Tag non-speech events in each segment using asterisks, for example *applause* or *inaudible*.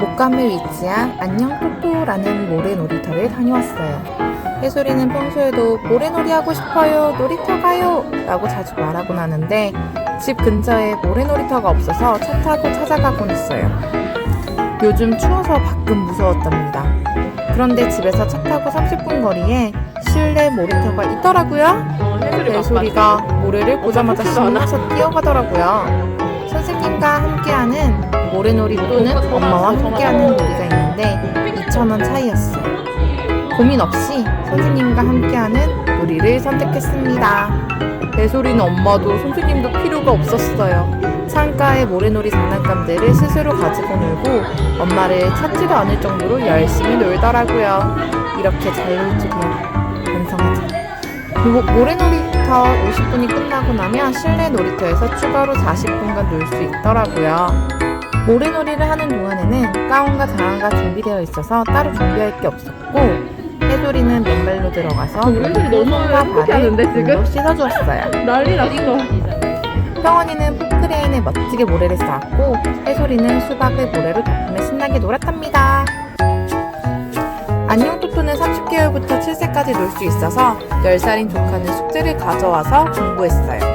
목감에 위치한 안녕 토토라는 모래 놀이터를 다녀왔어요. 해솔이는 평소에도 모래놀이 하고 싶어요, 놀이터 가요 라고 자주 말하곤 하는데 집 근처에 모래놀이터가 없어서 차 타고 찾아가곤 했어요. 요즘 추워서 밖은 무서웠답니다. 그런데 집에서 차 타고 30분 거리에 실내 모래터가 있더라고요. 해솔이가 모래를 보자마자 신나서 뛰어가더라고요. 모래놀이 또는 엄마와 함께하는 놀이가 있는데 2,000원 차이였어요. 고민 없이 선생님과 함께하는 놀이를 선택했습니다. 배소리는 엄마도 선생님도 필요가 없었어요. 창가에 모래놀이 장난감들을 스스로 가지고 놀고 엄마를 찾지도 않을 정도로 열심히 놀더라고요. 이렇게. 반성하자. 그리고 모래놀이터 50분이 끝나고 나면 실내 놀이터에서 추가로 40분간 놀 수 있더라고요. 모래놀이를 하는 동안에는 가운과 장화가 준비되어 있어서 따로 준비할 게 없었고 해돌이는 맨발로 들어가서 너무 손과 발을? 물로 씻어주었어요. 난리 났어. 평원이는 포크레인에 멋지게 모래를 쌓았고 해솔이는 수박을 모래로 덮으며 신나게 놀았답니다. 안녕 토토는 30개월부터 7세까지 놀 수 있어서 10살인 조카는 숙제를 가져와서 공부했어요.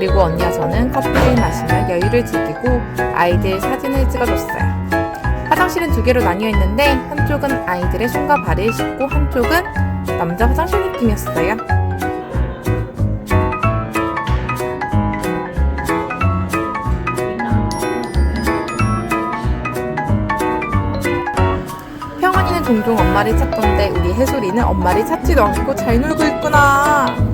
그리고 언니와 저는 커피를 마시며 여유를 즐기고 아이들 사진을 찍어줬어요. 화장실은 두 개로 나뉘어 있는데 한쪽은 아이들의 손과 발을 씻고 한쪽은 남자 화장실 느낌이었어요. 평원이는 종종 엄마를 찾던데 우리 해솔이는 엄마를 찾지도 않고 잘 놀고 있구나.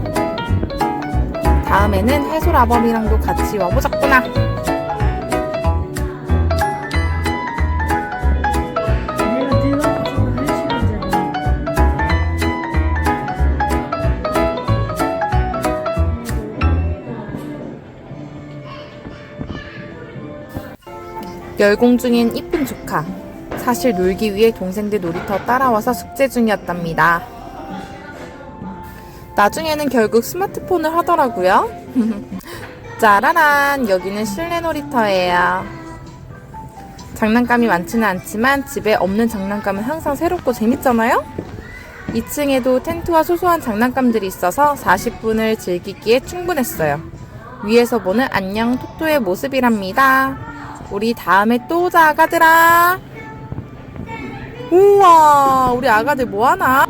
다음에는 해솔 아범이랑도 같이 와보자꾸나. 열공 중인 이쁜 조카. 사실 놀기 위해 동생들 놀이터 따라와서 숙제 중이었답니다. 나중에는 결국 스마트폰을 하더라고요. *laughs* 짜라란, 여기는 실내 놀이터예요. 장난감이 많지는 않지만 집에 없는 장난감은 항상 새롭고 재밌잖아요? 2층에도 텐트와 소소한 장난감들이 있어서 40분을 즐기기에 충분했어요. 위에서 보는 안녕 토토의 모습이랍니다. 우리 다음에 또 오자 아가들아. 우와, 우리 아가들 뭐 하나?